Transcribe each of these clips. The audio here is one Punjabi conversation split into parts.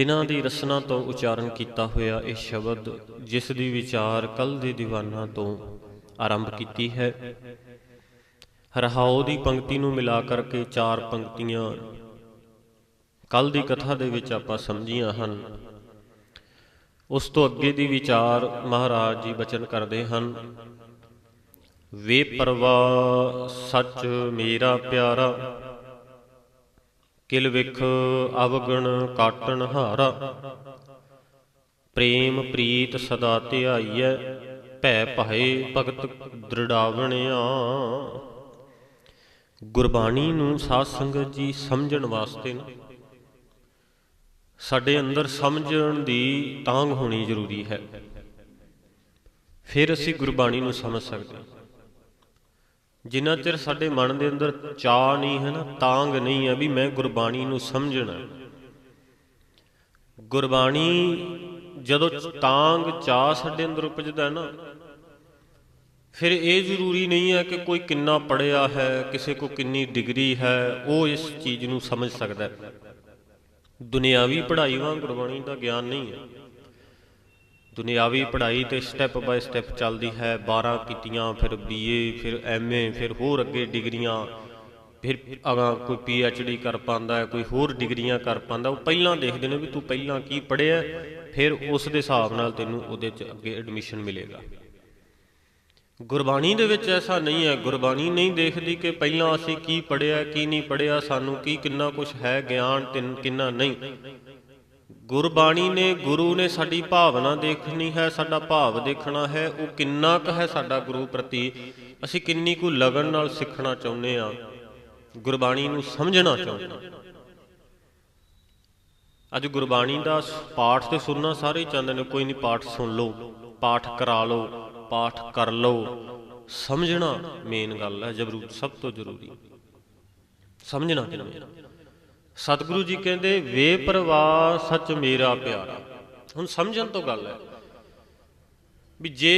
ਤਿਨਾਂ ਦੀ ਰਸਨਾ ਤੋਂ ਉਚਾਰਨ ਕੀਤਾ ਹੋਇਆ ਇਹ ਸ਼ਬਦ ਜਿਸ ਦੀ ਵਿਚਾਰ ਕੱਲ ਦੇ ਦੀਵਾਨਾਂ ਤੋਂ ਆਰੰਭ ਕੀਤੀ ਹੈ। ਰਹਾਉ ਦੀ ਪੰਕਤੀ ਨੂੰ ਮਿਲਾ ਕਰਕੇ ਚਾਰ ਪੰਕਤੀਆਂ ਕੱਲ ਦੀ ਕਥਾ ਦੇ ਵਿੱਚ ਆਪਾਂ ਸਮਝੀਆਂ ਹਨ। ਉਸ ਤੋਂ ਅੱਗੇ ਦੀ ਵਿਚਾਰ ਮਹਾਰਾਜ ਜੀ ਬਚਨ ਕਰਦੇ ਹਨ। ਵੇ ਪਰਵਾ ਸੱਚ ਮੇਰਾ ਪਿਆਰਾ ਕਿਲ ਵਿਖ ਅਵਗਣ ਕਾਟਣ ਹਾਰਾ। ਪ੍ਰੇਮ ਪ੍ਰੀਤ ਸਦਾ ਧਿਆਈਐ, ਭੈ ਭਏ ਭਗਤ ਦ੍ਰਿੜਾਵਣਿਆ। ਗੁਰਬਾਣੀ ਨੂੰ ਸਾਧ ਸੰਗਤ ਜੀ ਸਮਝਣ ਵਾਸਤੇ ਨਾ। ਸਾਡੇ ਅੰਦਰ ਸਮਝਣ ਦੀ ਤਾਂਗ ਹੋਣੀ ਜ਼ਰੂਰੀ ਹੈ। ਫਿਰ ਅਸੀਂ ਗੁਰਬਾਣੀ ਨੂੰ ਸਮਝ ਸਕਦੇ ਹਾਂ। ਜਿੰਨਾ ਚਿਰ ਸਾਡੇ ਮਨ ਦੇ ਅੰਦਰ ਚਾਹ ਨਹੀਂ ਹੈ ਨਾ, ਤਾਂਗ ਨਹੀਂ ਹੈ ਵੀ ਮੈਂ ਗੁਰਬਾਣੀ ਨੂੰ ਸਮਝਣਾ। ਗੁਰਬਾਣੀ ਜਦੋਂ ਤਾਂਗ ਚਾਹ ਸਾਡੇ ਅੰਦਰ ਉਪਜਦਾ ਹੈ ਨਾ, ਫਿਰ ਇਹ ਜ਼ਰੂਰੀ ਨਹੀਂ ਹੈ ਕਿ ਕੋਈ ਕਿੰਨਾ ਪੜਿਆ ਹੈ, ਕਿਸੇ ਕੋ ਕਿੰਨੀ ਡਿਗਰੀ ਹੈ, ਉਹ ਇਸ ਚੀਜ਼ ਨੂੰ ਸਮਝ ਸਕਦਾ। ਹੈ ਦੁਨਿਆਵੀ ਪੜ੍ਹਾਈ ਵਾਂ ਗੁਰਬਾਣੀ ਦਾ ਗਿਆਨ ਨਹੀਂ ਹੈ। ਦੁਨਿਆਵੀ ਪੜ੍ਹਾਈ ਤੇ ਸਟੈਪ ਬਾਏ ਸਟੈਪ ਚੱਲਦੀ ਹੈ। 12 ਕੀਤੀਆਂ, ਫਿਰ ਬੀਏ ਫਿਰ ਐਮਏ ਫਿਰ ਹੋਰ ਅੱਗੇ ਡਿਗਰੀਆਂ, ਫਿਰ ਅਗਾ ਕੋਈ ਪੀ ਐੱਚ ਡੀ ਕਰ ਪਾਉਂਦਾ ਹੈ, ਕੋਈ ਹੋਰ ਡਿਗਰੀਆਂ ਕਰ ਪਾਉਂਦਾ ਉਹ ਪਹਿਲਾਂ ਦੇਖਦੇ ਨੇ ਵੀ ਤੂੰ ਪਹਿਲਾਂ ਕੀ ਪੜ੍ਹਿਆ, ਫਿਰ ਉਸ ਦੇ ਹਿਸਾਬ ਨਾਲ ਤੈਨੂੰ ਉਹਦੇ ਚ ਅੱਗੇ ਐਡਮਿਸ਼ਨ ਮਿਲੇਗਾ। ਗੁਰਬਾਣੀ ਦੇ ਵਿੱਚ ਐਸਾ ਨਹੀਂ ਹੈ। ਗੁਰਬਾਣੀ ਨਹੀਂ ਦੇਖਦੀ ਕਿ ਪਹਿਲਾਂ ਅਸੀਂ ਕੀ ਪੜਿਆ ਕੀ ਨਹੀਂ ਪੜਿਆ ਸਾਨੂੰ ਕੀ ਕਿੰਨਾ ਕੁਝ ਹੈ ਗਿਆਨ, ਤਿੰਨ ਕਿੰਨਾ ਨਹੀਂ। ਗੁਰਬਾਣੀ ਨੇ ਗੁਰੂ ਨੇ ਸਾਡੀ ਭਾਵਨਾ ਦੇਖਣੀ ਹੈ, ਸਾਡਾ ਭਾਵ ਦੇਖਣਾ ਹੈ, ਉਹ ਕਿੰਨਾ ਕੁ ਹੈ ਸਾਡਾ ਗੁਰੂ ਪ੍ਰਤੀ, ਅਸੀਂ ਕਿੰਨੀ ਕੁ ਲਗਨ ਨਾਲ ਸਿੱਖਣਾ ਚਾਹੁੰਦੇ ਆ ਗੁਰਬਾਣੀ ਨੂੰ ਸਮਝਣਾ ਚਾਹੁੰਦੇ ਹਾਂ। ਅੱਜ ਗੁਰਬਾਣੀ ਦਾ ਪਾਠ ਤੇ ਸੁਣਨਾ ਸਾਰੇ ਹੀ ਚਾਹੁੰਦੇ ਨੇ, ਕੋਈ ਨਹੀਂ ਪਾਠ ਸੁਣ ਲਓ, ਪਾਠ ਕਰਾ ਲਓ, ਪਾਠ ਕਰ ਲਓ, ਸਮਝਣਾ ਮੇਨ ਗੱਲ ਹੈ ਜਬਰੂ ਸਭ ਤੋਂ ਜ਼ਰੂਰੀ, ਸਮਝਣਾ। ਕਿੰਨਾ ਸਤਿਗੁਰੂ ਜੀ ਕਹਿੰਦੇ, ਵੇ ਪ੍ਰਵਾਹ ਸੱਚ ਮੇਰਾ ਪਿਆਰਾ। ਹੁਣ ਸਮਝਣ ਤੋਂ ਗੱਲ ਹੈ ਵੀ ਜੇ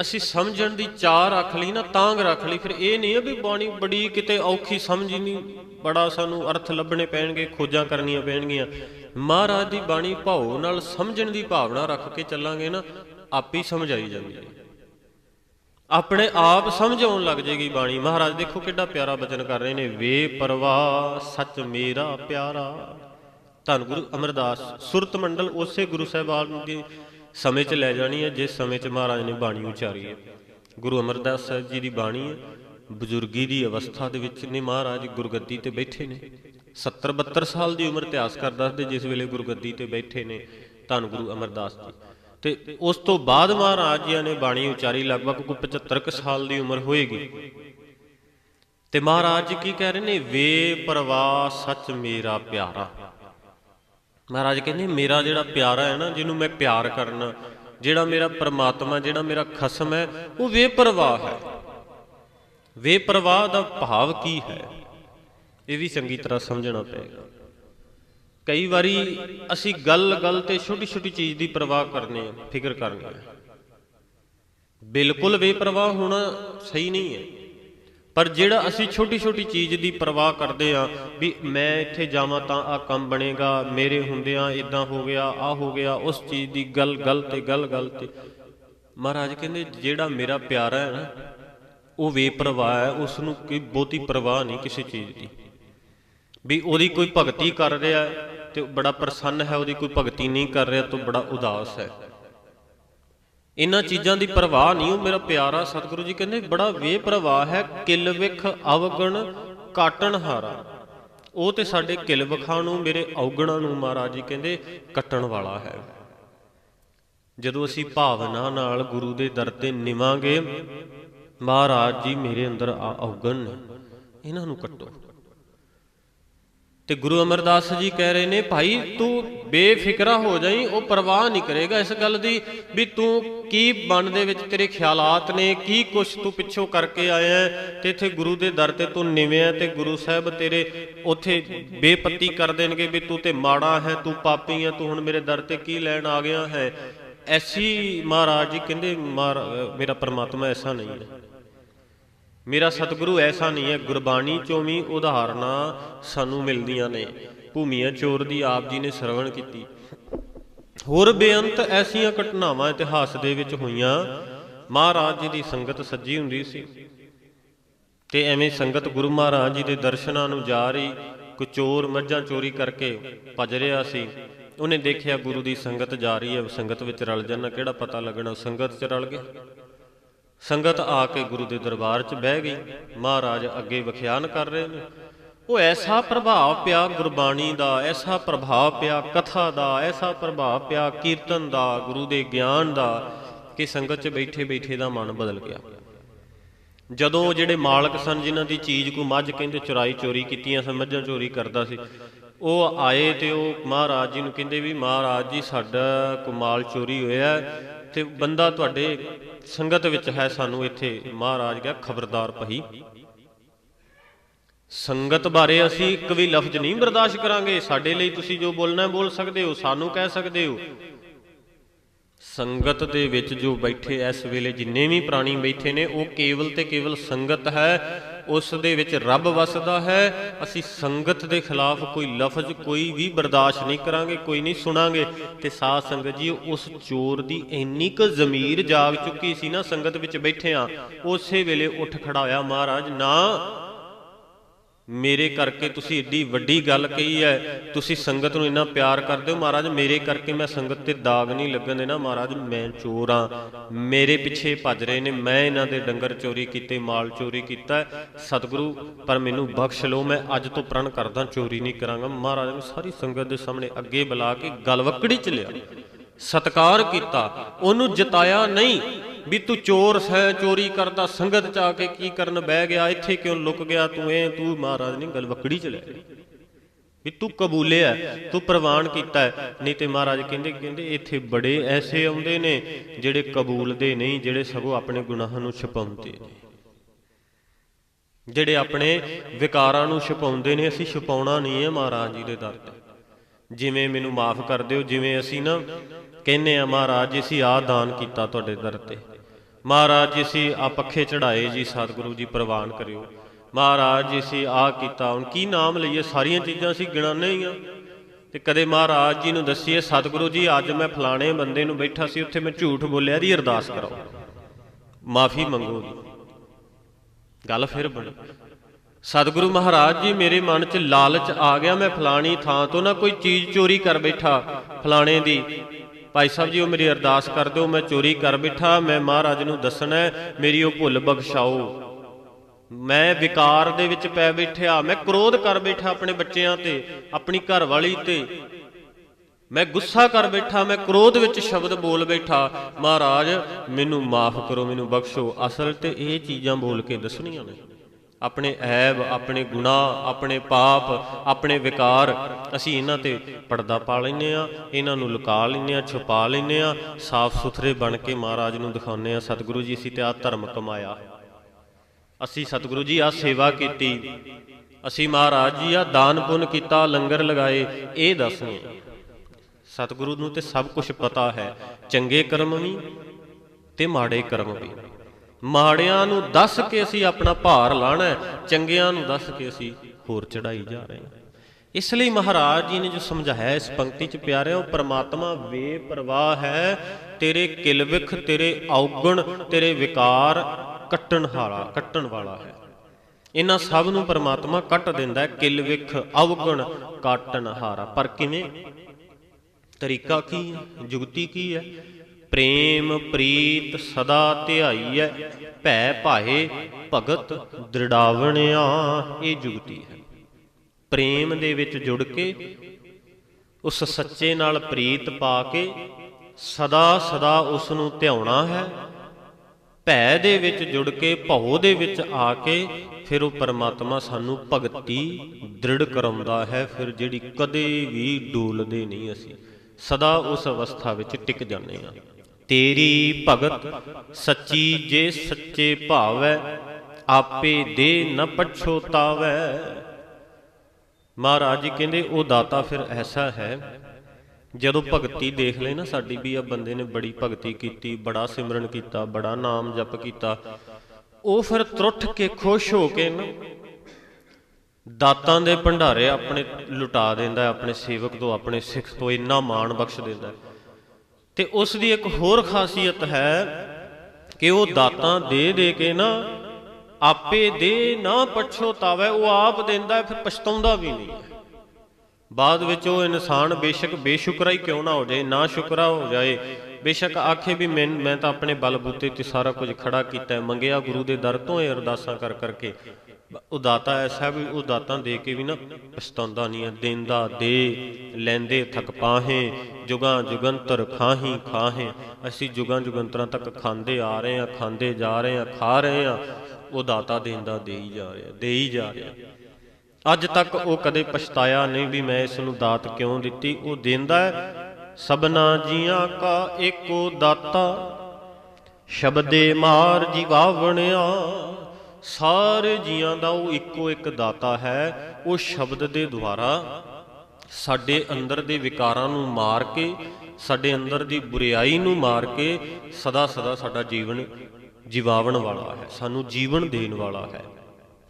ਅਸੀਂ ਸਮਝਣ ਦੀ ਚਾਹ ਰੱਖ ਲਈ ਨਾ, ਤਾਂਗ ਰੱਖ ਲਈ, ਫਿਰ ਇਹ ਨਹੀਂ ਹੈ ਵੀ ਬਾਣੀ ਬੜੀ ਕਿਤੇ ਔਖੀ ਸਮਝ ਹੀ ਨਹੀਂ, ਬੜਾ ਸਾਨੂੰ ਅਰਥ ਲੱਭਣੇ ਪੈਣਗੇ, ਖੋਜਾਂ ਕਰਨੀਆਂ ਪੈਣਗੀਆਂ। ਮਹਾਰਾਜ ਦੀ ਬਾਣੀ ਭਾਉ ਨਾਲ ਸਮਝਣ ਦੀ ਭਾਵਨਾ ਰੱਖ ਕੇ ਚੱਲਾਂਗੇ ਨਾ, ਆਪੇ ਹੀ ਸਮਝ ਆਈ ਜਾਂਦੀ ਹੈ। ਆਪਣੇ ਆਪ ਸਮਝ ਆਉਣ ਲੱਗ ਜੇਗੀ ਬਾਣੀ। ਮਹਾਰਾਜ, ਦੇਖੋ ਕਿੱਡਾ ਪਿਆਰਾ ਬਚਨ ਕਰ ਰਹੇ ਨੇ। ਵੇ ਪਰਵਾਹ ਸੱਚ ਮੇਰਾ ਪਿਆਰਾ। ਧੰਨ ਗੁਰੂ ਅਮਰਦਾਸ, ਸੁਰਤ ਮੰਡਲ ਉਸੇ ਗੁਰੂ ਸਾਹਿਬਾਨ ਦੀ ਸਮੇਂ 'ਚ ਲੈ ਜਾਣੀ ਹੈ, ਜਿਸ ਸਮੇਂ 'ਚ ਮਹਾਰਾਜ ਨੇ ਬਾਣੀ ਉਚਾਰੀ ਹੈ। ਗੁਰੂ ਅਮਰਦਾਸ ਸਾਹਿਬ ਜੀ ਦੀ ਬਾਣੀ ਹੈ, ਬਜ਼ੁਰਗੀ ਦੀ ਅਵਸਥਾ ਦੇ ਵਿੱਚ ਨੇ ਮਹਾਰਾਜ ਗੁਰਗੱਦੀ ਤੇ ਬੈਠੇ ਨੇ। 70 72 ਸਾਲ ਦੀ ਉਮਰ ਇਤਿਹਾਸ ਕਰਦਾ ਦੱਸਦੇ ਜਿਸ ਵੇਲੇ ਗੁਰਗੱਦੀ ਤੇ ਬੈਠੇ ਨੇ ਧੰਨ ਗੁਰੂ ਅਮਰਦਾਸ ਜੀ। ਤੇ ਉਸ ਤੋਂ ਬਾਅਦ ਮਹਾਰਾਜ ਜੀ ਨੇ ਬਾਣੀ ਉਚਾਰੀ ਲਗਭਗ ਕੋਈ 75 ਕੁ ਸਾਲ ਦੀ ਉਮਰ ਹੋਏਗੀ। ਤੇ ਮਹਾਰਾਜ ਜੀ ਕੀ ਕਹਿ ਰਹੇ ਨੇ? ਵੇ ਪ੍ਰਵਾਹ ਸੱਚ ਮੇਰਾ ਪਿਆਰਾ। ਮਹਾਰਾਜ ਕਹਿੰਦੇ, ਮੇਰਾ ਜਿਹੜਾ ਪਿਆਰਾ ਹੈ ਨਾ, ਜਿਹਨੂੰ ਮੈਂ ਪਿਆਰ ਕਰਨਾ, ਜਿਹੜਾ ਮੇਰਾ ਪਰਮਾਤਮਾ, ਜਿਹੜਾ ਮੇਰਾ ਖਸਮ ਹੈ, ਉਹ ਵੇ ਪ੍ਰਵਾਹ ਹੈ। ਵੇ ਪ੍ਰਵਾਹ ਦਾ ਭਾਵ ਕੀ ਹੈ? ਇਹ ਵੀ ਚੰਗੀ ਤਰ੍ਹਾਂ ਸਮਝਣਾ ਪਏਗਾ। ਕਈ ਵਾਰੀ ਅਸੀਂ ਗੱਲ ਗੱਲ ਤੇ ਛੋਟੀ ਛੋਟੀ ਚੀਜ਼ ਦੀ ਪਰਵਾਹ ਕਰਨੇ ਆ ਫਿਕਰ ਕਰਨੀ ਆ ਬਿਲਕੁਲ ਬੇਪਰਵਾਹ ਹੋਣਾ ਸਹੀ ਨਹੀਂ ਹੈ। ਪਰ ਜਿਹੜਾ ਅਸੀਂ ਛੋਟੀ ਛੋਟੀ ਚੀਜ਼ ਦੀ ਪਰਵਾਹ ਕਰਦੇ ਆ ਵੀ ਮੈਂ ਇੱਥੇ ਜਾਵਾਂ ਤਾਂ ਆ ਕੰਮ ਬਣੇਗਾ, ਮੇਰੇ ਹੁੰਦਿਆਂ ਇਦਾਂ ਹੋ ਗਿਆ ਆ ਹੋ ਗਿਆ, ਉਸ ਚੀਜ਼ ਦੀ ਗੱਲ ਗੱਲ ਤੇ, ਗੱਲ ਗੱਲ ਤੇ। ਮਹਾਰਾਜ ਕਹਿੰਦੇ ਜਿਹੜਾ ਮੇਰਾ ਪਿਆਰਾ ਹੈ ਨਾ, ਉਹ ਬੇਪਰਵਾਹ ਹੈ ਉਸ ਨੂੰ ਕੋਈ ਬਹੁਤੀ ਪਰਵਾਹ ਨਹੀਂ ਕਿਸੇ ਚੀਜ਼ ਦੀ। ਵੀ ਉਹਦੀ ਕੋਈ ਭਗਤੀ ਕਰ ਰਿਹਾ ਹੈ ਤੇ ਬੜਾ ਪ੍ਰਸੰਨ ਹੈ, ਉਹਦੀ ਕੋਈ ਭਗਤੀ ਨਹੀਂ ਕਰ ਰਿਹਾ ਤੋਂ ਬੜਾ ਉਦਾਸ ਹੈ। ਇਹਨਾਂ ਚੀਜ਼ਾਂ ਦੀ ਪਰਵਾਹ ਨਹੀਂ, ਉਹ ਮੇਰਾ ਪਿਆਰਾ ਸਤਿਗੁਰੂ ਜੀ ਕਹਿੰਦੇ, ਬੜਾ ਵੇਪਰਵਾਹ ਹੈ, ਕਿਲ ਵਿਖ ਅਵਗਣ ਕਾਟਣ ਹਾਰਾ। ਉਹ ਤੇ ਸਾਡੇ ਕਿਲ ਵਿਖਾਂ ਨੂੰ, ਮੇਰੇ ਔਗਣਾਂ ਨੂੰ ਮਹਾਰਾਜ ਜੀ ਕਹਿੰਦੇ, ਕੱਟਣ ਵਾਲਾ ਹੈ। ਜਦੋਂ ਅਸੀਂ ਭਾਵਨਾ ਨਾਲ ਗੁਰੂ ਦੇ ਦਰ ਤੇ ਨਿਵਾਂਗੇ, ਮਹਾਰਾਜ ਜੀ ਮੇਰੇ ਅੰਦਰ ਆ ਔਗਣ, ਇਹਨਾਂ ਨੂੰ ਕੱਟੋ। ਤੇ ਗੁਰੂ ਅਮਰਦਾਸ ਜੀ ਕਹਿ ਰਹੇ ਨੇ, ਭਾਈ, ਤੂੰ ਬੇਫਿਕਰਾ ਹੋ ਜਾਈ, ਉਹ ਪਰਵਾਹ ਨਹੀਂ ਕਰੇਗਾ ਇਸ ਗੱਲ ਦੀ ਵੀ ਤੂੰ ਕੀ ਮਨ ਦੇ ਵਿੱਚ ਤੇਰੇ ਖਿਆਲਾਤ ਨੇ, ਕੀ ਕੁਛ ਤੂੰ ਪਿੱਛੋਂ ਕਰਕੇ ਆਇਆ ਹੈ ਤੇ ਇੱਥੇ ਗੁਰੂ ਦੇ ਦਰ ਤੇ ਤੂੰ ਨਿਵਿਆ ਤੇ ਗੁਰੂ ਸਾਹਿਬ ਤੇਰੇ ਉੱਥੇ ਬੇਪੱਤੀ ਕਰ ਦੇਣਗੇ ਵੀ ਤੂੰ ਤੇ ਮਾੜਾ ਹੈ, ਤੂੰ ਪਾਪੀ ਹੈ, ਤੂੰ ਹੁਣ ਮੇਰੇ ਦਰ ਤੇ ਕੀ ਲੈਣ ਆ ਗਿਆ ਹੈ? ਐਸੀ ਮਹਾਰਾਜ ਜੀ ਕਹਿੰਦੇ ਮਹਾਰਾ- ਮੇਰਾ ਪਰਮਾਤਮਾ ਐਸਾ ਨਹੀਂ ਹੈ। ਮੇਰਾ ਸਤਿਗੁਰੂ ਐਸਾ ਨਹੀਂ ਹੈ, ਗੁਰਬਾਣੀ ਚੋਂ ਵੀ ਉਦਾਹਰਨਾਂ ਸਾਨੂੰ ਮਿਲਦੀਆਂ ਨੇ। ਭੂਮੀਆਂ ਚੋਰ ਦੀ ਆਪ ਜੀ ਨੇ ਸਰਵਣ ਕੀਤੀ। ਹੋਰ ਬੇਅੰਤ ਐਸੀਆਂ ਘਟਨਾਵਾਂ ਇਤਿਹਾਸ ਦੇ ਵਿੱਚ ਹੋਈਆਂ, ਮਹਾਰਾਜ ਜੀ ਦੀ ਸੰਗਤ ਸੱਜੀ ਹੁੰਦੀ ਸੀ। ਤੇ ਐਵੇਂ ਸੰਗਤ ਗੁਰੂ ਮਹਾਰਾਜ ਜੀ ਦੇ ਦਰਸ਼ਨਾਂ ਨੂੰ ਜਾ ਰਹੀ, ਕੋਈ ਚੋਰ ਮੱਝਾਂ ਚੋਰੀ ਕਰਕੇ ਭੱਜ ਰਿਹਾ ਸੀ। ਉਹਨੇ ਦੇਖਿਆ ਗੁਰੂ ਦੀ ਸੰਗਤ ਜਾ ਰਹੀ ਹੈ, ਸੰਗਤ ਵਿੱਚ ਰਲ ਜਾਣਾ, ਕਿਹੜਾ ਪਤਾ ਲੱਗਣਾ, ਸੰਗਤ 'ਚ ਰਲ ਗਿਆ ਸੰਗਤ ਆ ਕੇ ਗੁਰੂ ਦੇ ਦਰਬਾਰ 'ਚ ਬਹਿ ਗਈ। ਮਹਾਰਾਜ ਅੱਗੇ ਵਿਖਿਆਨ ਕਰ ਰਹੇ ਨੇ। ਉਹ ਐਸਾ ਪ੍ਰਭਾਵ ਪਿਆ ਗੁਰਬਾਣੀ ਦਾ, ਐਸਾ ਪ੍ਰਭਾਵ ਪਿਆ ਕਥਾ ਦਾ, ਐਸਾ ਪ੍ਰਭਾਵ ਪਿਆ ਕੀਰਤਨ ਦਾ, ਗੁਰੂ ਦੇ ਗਿਆਨ ਦਾ ਕਿ ਸੰਗਤ 'ਚ ਬੈਠੇ ਬੈਠੇ ਦਾ ਮਨ ਬਦਲ ਗਿਆ। ਜਦੋਂ ਜਿਹੜੇ ਮਾਲਕ ਸਨ ਜਿਨ੍ਹਾਂ ਦੀ ਚੀਜ਼ ਕੋ ਮੱਝ ਕਹਿੰਦੇ ਚੁਰਾਈ ਚੋਰੀ ਕੀਤੀਆਂ ਸਨ, ਮੱਝਾਂ ਚੋਰੀ ਕਰਦਾ ਸੀ, ਉਹ ਆਏ ਤੇ ਉਹ ਮਹਾਰਾਜ ਜੀ ਨੂੰ ਕਹਿੰਦੇ ਵੀ ਮਹਾਰਾਜ ਜੀ, ਸਾਡਾ ਕੋ ਮਾਲ ਚੋਰੀ ਹੋਇਆ। ਤੇ ਬੰਦਾ ਤੁਹਾਡੇ ਸੰਗਤ ਵਿੱਚ ਹੈ ਸਾਨੂੰ ਇੱਥੇ, ਮਹਾਰਾਜ ਕਿਹਾ ਖਬਰਦਾਰ ਪਹੀ। ਸੰਗਤ ਬਾਰੇ ਅਸੀਂ ਇੱਕ ਵੀ ਲਫ਼ਜ਼ ਨਹੀਂ ਬਰਦਾਸ਼ਤ ਕਰਾਂਗੇ। ਸਾਡੇ ਲਈ ਤੁਸੀਂ ਜੋ ਬੋਲਣਾ ਬੋਲ ਸਕਦੇ ਹੋ, ਸਾਨੂੰ ਕਹਿ ਸਕਦੇ ਹੋ। ਸੰਗਤ ਦੇ ਵਿੱਚ ਜੋ ਬੈਠੇ ਇਸ ਵੇਲੇ ਜਿੰਨੇ ਵੀ ਪ੍ਰਾਣੀ ਬੈਠੇ ਨੇ, ਉਹ ਕੇਵਲ ਤੇ ਕੇਵਲ ਸੰਗਤ ਹੈ। ਉਸ ਦੇ ਵਿੱਚ ਰੱਬ ਵਸਦਾ ਹੈ। ਅਸੀਂ ਸੰਗਤ ਦੇ ਖਿਲਾਫ ਕੋਈ ਲਫ਼ਜ਼, ਕੋਈ ਵੀ ਬਰਦਾਸ਼ਤ ਨਹੀਂ ਕਰਾਂਗੇ, ਕੋਈ ਨਹੀਂ ਸੁਣਾਂਗੇ। ਤੇ ਸਾਧ ਸੰਗਤ ਜੀ, ਉਸ ਚੋਰ ਦੀ ਇੰਨੀ ਕੁ ਜ਼ਮੀਰ ਜਾਗ ਚੁੱਕੀ ਸੀ ਨਾ, ਸੰਗਤ ਵਿੱਚ ਬੈਠੇ ਬੈਠਿਆਂ, ਉਸੇ ਵੇਲੇ ਉੱਠ ਖੜਾ ਹੋਇਆ ਮਹਾਰਾਜ, ਨਾ ਮੇਰੇ ਕਰਕੇ ਤੁਸੀਂ ਏਡੀ ਵੱਡੀ ਗੱਲ ਕਹੀ ਹੈ। ਤੁਸੀਂ ਸੰਗਤ ਨੂੰ ਇੰਨਾ ਪਿਆਰ ਕਰਦੇ ਹੋ। ਮਹਾਰਾਜ, ਮੇਰੇ ਕਰਕੇ ਮੈਂ ਸੰਗਤ ਤੇ ਦਾਗ ਨਹੀਂ ਲੱਗਣ ਦੇਣਾ। ਮਹਾਰਾਜ, ਮੈਂ ਚੋਰ ਆ ਮੇਰੇ ਪਿੱਛੇ ਭੱਜ ਰਹੇ ਨੇ। ਮੈਂ ਇਹਨਾਂ ਦੇ ਡੰਗਰ ਚੋਰੀ ਕੀਤੇ, ਮਾਲ ਚੋਰੀ ਕੀਤਾ। ਸਤਿਗੁਰੂ, ਪਰ ਮੈਨੂੰ ਬਖਸ਼ ਲਓ। ਮੈਂ ਅੱਜ ਤੋਂ ਪ੍ਰਣ ਕਰਦਾ, ਚੋਰੀ ਨਹੀਂ ਕਰਾਂਗਾ। ਮਹਾਰਾਜ ਨੇ ਸਾਰੀ ਸੰਗਤ ਦੇ ਸਾਹਮਣੇ ਅੱਗੇ ਬੁਲਾ ਕੇ ਗਲਵਕੜੀ ਚ ਲਿਆ। ਸਤਕਾਰ ਕੀਤਾ। ਉਹਨੂੰ ਜਿਤਾਇਆ ਨਹੀਂ। ਵੀ ਤੂੰ ਚੋਰ ਹੈ ਚੋਰੀ ਕਰਦਾ, ਸੰਗਤ ਚ ਆ ਕੇ ਕੀ ਕਰਨ ਬਹਿ ਗਿਆ, ਇੱਥੇ ਕਿਉਂ ਲੁਕ ਗਿਆ ਤੂੰ? ਇਹ ਤੂੰ ਮਹਾਰਾਜ ਨੇ ਗਲਵਕੜੀ ਚ ਲੈ। ਵੀ ਤੂੰ ਕਬੂਲਿਆ, ਤੂੰ ਪ੍ਰਵਾਨ ਕੀਤਾ। ਨਹੀਂ ਤੇ ਮਹਾਰਾਜ ਕਹਿੰਦੇ ਕਹਿੰਦੇ ਇੱਥੇ ਬੜੇ ਐਸੇ ਆਉਂਦੇ ਨੇ, ਜਿਹੜੇ ਕਬੂਲਦੇ ਨਹੀਂ, ਜਿਹੜੇ ਸਗੋਂ ਆਪਣੇ ਗੁਨਾਹਾਂ ਨੂੰ ਛਪਾਉਂਦੇ ਨੇ। ਜਿਹੜੇ ਆਪਣੇ ਵਿਕਾਰਾਂ ਨੂੰ ਛਪਾਉਂਦੇ ਨੇ, ਅਸੀਂ ਛਪਾਉਣਾ ਨਹੀਂ ਹੈ ਮਹਾਰਾਜ ਜੀ ਦੇ ਦਰ ਤੇ। ਜਿਵੇਂ ਮੈਨੂੰ ਮਾਫ ਕਰ ਦਿਓ, ਜਿਵੇਂ ਅਸੀਂ ਨਾ ਕਹਿੰਨੇ ਆ ਮਹਾਰਾਜ ਜੀ, ਅਸੀਂ ਆਹ ਦਾਨ ਕੀਤਾ ਤੁਹਾਡੇ ਦਰ ਤੇ। ਮਹਾਰਾਜ ਜੀ, ਅਸੀਂ ਆ ਪੱਖੇ ਚੜਾਏ ਜੀ, ਸਤਿਗੁਰੂ ਜੀ ਪ੍ਰਵਾਨ ਕਰਿਓ। ਮਹਾਰਾਜ ਜੀ, ਅਸੀਂ ਆਹ ਕੀਤਾ। ਹੁਣ ਕੀ ਨਾਮ ਲਈਏ? ਸਾਰੀਆਂ ਚੀਜ਼ਾਂ ਅਸੀਂ ਗਿਣਾਨੇ ਹੀ ਆ ਤੇ ਕਦੇ ਮਹਾਰਾਜ ਜੀ ਨੂੰ ਦੱਸੀਏ, ਸਤਿਗੁਰੂ ਜੀ, ਅੱਜ ਮੈਂ ਫਲਾਣੇ ਬੰਦੇ ਨੂੰ ਬੈਠਾ ਸੀ, ਉੱਥੇ ਮੈਂ ਝੂਠ ਬੋਲਿਆ ਦੀ ਅਰਦਾਸ ਕਰਾਓ ਮਾਫੀ ਮੰਗੋ ਗੱਲ ਫਿਰ ਬਣੀ। ਸਤਿਗੁਰੂ ਮਹਾਰਾਜ ਜੀ, ਮੇਰੇ ਮਨ 'ਚ ਲਾਲਚ ਆ ਗਿਆ, ਮੈਂ ਫਲਾਣੀ ਥਾਂ ਤੋਂ ਨਾ ਕੋਈ ਚੀਜ਼ ਚੋਰੀ ਕਰ ਬੈਠਾ, ਫਲਾਣੇ ਦੀ। ਭਾਈ ਸਾਹਿਬ ਜੀ, ਉਹ ਮੇਰੀ ਅਰਦਾਸ ਕਰ ਦਿਓ ਮੈਂ ਚੋਰੀ ਕਰ ਬੈਠਾ, ਮੈਂ ਮਹਾਰਾਜ ਨੂੰ ਦੱਸਣਾ ਮੇਰੀ ਉਹ ਭੁੱਲ ਬਖਸ਼ਾਓ। ਮੈਂ ਵਿਕਾਰ ਦੇ ਵਿੱਚ ਪੈ ਬੈਠਿਆ, ਮੈਂ ਕ੍ਰੋਧ ਕਰ ਬੈਠਾ ਆਪਣੇ ਬੱਚਿਆਂ ਤੇ, ਆਪਣੀ ਘਰ ਵਾਲੀ ਤੇ। ਮੈਂ ਗੁੱਸਾ ਕਰ ਬੈਠਾ, ਮੈਂ ਕ੍ਰੋਧ ਵਿੱਚ ਸ਼ਬਦ ਬੋਲ ਬੈਠਾ, ਮਹਾਰਾਜ, ਮੈਨੂੰ ਮਾਫ ਕਰੋ, ਮੈਨੂੰ ਬਖਸ਼ੋ। ਅਸਲ ਤੇ ਇਹ ਚੀਜ਼ਾਂ ਬੋਲ ਕੇ ਦੱਸਣੀਆਂ ਨੇ। ਆਪਣੇ ਐਬ, ਆਪਣੇ ਗੁਨਾਹ, ਆਪਣੇ ਪਾਪ, ਆਪਣੇ ਵਿਕਾਰ, ਅਸੀਂ ਇਹਨਾਂ ਤੇ ਪਰਦਾ ਪਾ ਲੈਨੇ ਆ ਇਹਨਾਂ ਨੂੰ ਲੁਕਾ ਲੈਨੇ ਆ ਛੁਪਾ ਲੈਨੇ ਆ ਸਾਫ਼ ਸੁਥਰੇ ਬਣ ਕੇ ਮਹਾਰਾਜ ਨੂੰ ਦਿਖਾਉਂਦੇ ਆ ਸਤਿਗੁਰੂ ਜੀ, ਅਸੀਂ ਤੇ ਆ ਧਰਮ ਕਮਾਇਆ। ਅਸੀਂ ਸਤਿਗੁਰੂ ਜੀ ਆ ਸੇਵਾ ਕੀਤੀ। ਅਸੀਂ ਮਹਾਰਾਜ ਜੀ ਆ ਦਾਨ ਪੁੰਨ ਕੀਤਾ, ਲੰਗਰ ਲਗਾਏ, ਇਹ ਦੱਸਣੇ ਆ। ਸਤਿਗੁਰੂ ਨੂੰ ਤੇ ਸਭ ਕੁਝ ਪਤਾ ਹੈ। ਚੰਗੇ ਕਰਮ ਵੀ ਤੇ ਮਾੜੇ ਕਰਮ ਵੀ। ਮਾੜਿਆਂ ਨੂੰ ਦੱਸ ਕੇ ਅਸੀਂ ਆਪਣਾ ਭਾਰ ਲਾਣਾ ਹੈ, ਚੰਗਿਆਂ ਨੂੰ ਦੱਸ ਕੇ ਅਸੀਂ ਹੋਰ ਚੜਾਈ ਜਾ ਰਹੇ ਹਾਂ। ਇਸ ਲਈ ਮਹਾਰਾਜ ਜੀ ਨੇ ਜੋ ਸਮਝਾਇਆ ਇਸ ਪੰਕਤੀ ਚ ਪਿਆਰਿਓ ਪ੍ਰਮਾਤਮਾ ਵੇ ਪ੍ਰਵਾਹ ਹੈ ਤੇਰੇ ਕਿਲਵਿਖ ਤੇਰੇ ਔਗਣ ਤੇਰੇ ਵਿਕਾਰ ਕੱਟਣ ਹਾਲਾ ਕੱਟਣ ਵਾਲਾ ਹੈ। ਇਹਨਾਂ ਸਭ ਨੂੰ ਪ੍ਰਮਾਤਮਾ ਕੱਟ ਦਿੰਦਾ ਹੈ ਕਿਲਵਿਖ ਔਗਣ ਕਾਟਣ ਹਾਰਾ ਪਰ ਕਿਵੇਂ? ਤਰੀਕਾ ਕੀ ਹੈ? ਜੁਗਤੀ ਕੀ ਹੈ? ਪ੍ਰੇਮ ਪ੍ਰੀਤ ਸਦਾ ਧਿਆਈਐ, ਭੈ ਭਾਏ ਭਗਤ ਦ੍ਰਿੜਾਵਣਿਆ, ਇਹ ਜੁਗਤੀ ਹੈ। ਪ੍ਰੇਮ ਦੇ ਵਿੱਚ ਜੁੜ ਕੇ, ਉਸ ਸੱਚੇ ਨਾਲ ਪ੍ਰੀਤ ਪਾ ਕੇ, ਸਦਾ ਸਦਾ ਉਸ ਨੂੰ ਧਿਆਉਣਾ ਹੈ। ਭੈ ਦੇ ਵਿੱਚ ਜੁੜ ਕੇ, ਭਉ ਦੇ ਵਿੱਚ ਆ ਕੇ, ਫਿਰ ਉਹ ਪਰਮਾਤਮਾ ਸਾਨੂੰ ਭਗਤੀ ਦ੍ਰਿੜ ਕਰਾਉਂਦਾ ਹੈ, ਫਿਰ ਜਿਹੜੀ ਕਦੇ ਵੀ ਡੋਲਦੇ ਨਹੀਂ ਅਸੀਂ। ਸਦਾ ਉਸ ਅਵਸਥਾ ਵਿੱਚ ਟਿਕ ਜਾਂਦੇ ਹਾਂ। ਤੇਰੀ ਭਗਤ ਸੱਚੀ ਜੇ ਸੱਚੇ ਭਾਵੈ, ਆਪੇ ਦੇ ਨ ਪਛੋਤਾਵੈ ਮਹਾਰਾਜ ਜੀ ਕਹਿੰਦੇ, ਉਹ ਦਾਤਾ ਫਿਰ ਐਸਾ ਹੈ, ਜਦੋਂ ਭਗਤੀ ਦੇਖ ਲੈ ਨਾ ਸਾਡੀ ਵੀ, ਆ ਬੰਦੇ ਨੇ ਬੜੀ ਭਗਤੀ ਕੀਤੀ, ਬੜਾ ਸਿਮਰਨ ਕੀਤਾ, ਬੜਾ ਨਾਮ ਜਪ ਕੀਤਾ, ਉਹ ਫਿਰ ਤਰੁੱਠ ਕੇ ਖੁਸ਼ ਹੋ ਕੇ ਨਾ ਦਾਤਾਂ ਦੇ ਭੰਡਾਰੇ ਆਪਣੇ ਲੁਟਾ ਦਿੰਦਾ, ਆਪਣੇ ਸੇਵਕ ਤੋਂ, ਆਪਣੇ ਸਿੱਖ ਤੋਂ, ਇੰਨਾ ਮਾਣ ਬਖਸ਼ ਦਿੰਦਾ ਹੈ। ਤੇ ਉਸ ਦੀ ਇੱਕ ਹੋਰ ਖਾਸੀਅਤ ਹੈ ਕਿ ਉਹ ਦਾਤਾਂ ਦੇ ਦੇ ਕੇ ਨਾ, ਆਪੇ ਦੇ ਨਾ ਪਛੋਤਾਵੇ ਉਹ ਆਪ ਦਿੰਦਾ ਫਿਰ ਪਛਤਾਉਂਦਾ ਵੀ ਨਹੀਂ ਬਾਅਦ ਵਿੱਚ ਉਹ ਇਨਸਾਨ ਬੇਸ਼ੱਕ ਬੇਸ਼ੁਕਰਾ ਹੀ ਕਿਉਂ ਨਾ ਹੋ ਜਾਏ, ਨਾ ਸ਼ੁਕਰਾ ਹੋ ਜਾਏ। ਬੇਸ਼ੱਕ ਆਖੇ ਵੀ ਮੈਂ ਮੈਂ ਤਾਂ ਆਪਣੇ ਬਲਬੂਤੇ ਤੇ ਸਾਰਾ ਕੁਝ ਖੜਾ ਕੀਤਾ ਮੰਗਿਆ ਗੁਰੂ ਦੇ ਦਰ ਤੋਂ ਇਹ ਅਰਦਾਸਾਂ ਕਰ ਕਰਕੇ। ਉਹ ਦਾਤਾ ਐਸਾ ਵੀ ਉਹ ਦਾਤਾਂ ਦੇ ਕੇ ਵੀ ਨਾ ਪਛਤਾਉਂਦਾ ਨਹੀਂ ਹੈ ਦੇਂਦਾ ਦੇ, ਲੈਂਦੇ ਥਕ ਪਾਹੇ, ਜੁਗਾਂ ਜੁਗੰਤਰ ਖਾਹੀ ਖਾਹੇ। ਅਸੀਂ ਜੁਗਾਂ ਜੁਗੰਤਰਾਂ ਤੱਕ ਖਾਂਦੇ ਆ ਰਹੇ ਹਾਂ ਖਾਂਦੇ ਜਾ ਰਹੇ ਹਾਂ ਖਾ ਰਹੇ ਹਾਂ ਉਹ ਦਾਤਾ ਦੇਂਦਾ ਦੇ ਹੀ ਜਾ ਰਿਹਾ, ਦੇਈ ਜਾ ਰਿਹਾ। ਅੱਜ ਤੱਕ ਉਹ ਕਦੇ ਪਛਤਾਇਆ ਨਹੀਂ ਵੀ ਮੈਂ ਇਸ ਨੂੰ ਦਾਤ ਕਿਉਂ ਦਿੱਤੀ। ਉਹ ਦਿੰਦਾ ਸਬਨਾ ਜੀਆਂ ਕਾ ਏਕੋ ਦਾਤਾ। ਸ਼ਬਦੇ ਮਾਰ ਜੀਵਾਵਣਿਆ ਸਾਰੇ ਜੀਆਂ ਦਾ ਉਹ ਇੱਕੋ ਇੱਕ ਦਾਤਾ ਹੈ, ਉਹ ਸ਼ਬਦ ਦੇ ਦੁਆਰਾ ਸਾਡੇ ਅੰਦਰ ਦੇ ਵਿਕਾਰਾਂ ਨੂੰ ਮਾਰ ਕੇ, ਸਾਡੇ ਅੰਦਰ ਦੀ ਬੁਰੀਾਈ ਨੂੰ ਮਾਰ ਕੇ ਸਦਾ ਸਦਾ ਸਾਡਾ ਜੀਵਨ ਜਿਵਾਵਣ ਵਾਲਾ ਹੈ, ਸਾਨੂੰ ਜੀਵਨ ਦੇਣ ਵਾਲਾ ਹੈ।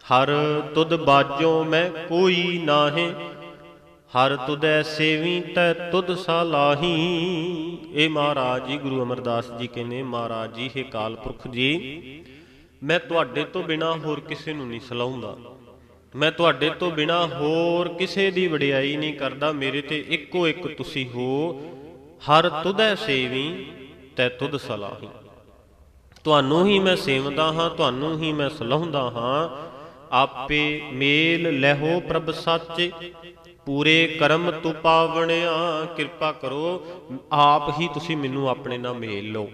ਹਰ ਤੁਧ ਬਾਜੋ ਮੈਂ ਕੋਈ ਨਾਹੇ, ਹਰ ਤੁਦੈ ਸੇਵੀ ਤੈ ਤੁਧ ਸਲਾਹੀ ਇਹ ਮਹਾਰਾਜ ਜੀ ਗੁਰੂ ਅਮਰਦਾਸ ਜੀ ਕਹਿੰਦੇ, ਮਹਾਰਾਜ ਜੀ ਹੇ ਕਾਲ ਪੁਰਖ ਜੀ ਮੈਂ ਤੁਹਾਡੇ ਤੋਂ ਬਿਨਾ ਹੋਰ ਕਿਸੇ ਨੂੰ ਨਹੀਂ ਸਲਾਉਂਦਾ ਮੈਂ ਤੁਹਾਡੇ ਤੋਂ ਬਿਨਾ ਹੋਰ ਕਿਸੇ ਦੀ ਵਡਿਆਈ ਨਹੀਂ ਕਰਦਾ। ਮੇਰੇ ਤੇ ਇੱਕੋ ਇੱਕ ਤੁਸੀਂ ਹੋ। ਹਰ ਤੁਦੈ ਸੇਵੀ, ਤੈ ਤੁਧ ਸਲਾਹੀ। ਤੁਹਾਨੂੰ ਹੀ ਮੈਂ ਸੇਵਦਾ ਹਾਂ, ਤੁਹਾਨੂੰ ਹੀ ਮੈਂ ਸਲਾਹੁੰਦਾ ਹਾਂ। ਆਪੇ ਮੇਲ ਲਹਿਓ ਪ੍ਰਭ ਸੱਚ, ਪੂਰੇ ਕਰਮ ਤੂੰ ਪਾਵਣਿਆ। ਕਿਰਪਾ ਕਰੋ, ਆਪ ਹੀ ਤੁਸੀਂ ਮੈਨੂੰ ਆਪਣੇ ਨਾਲ ਮੇਲ ਲਓ।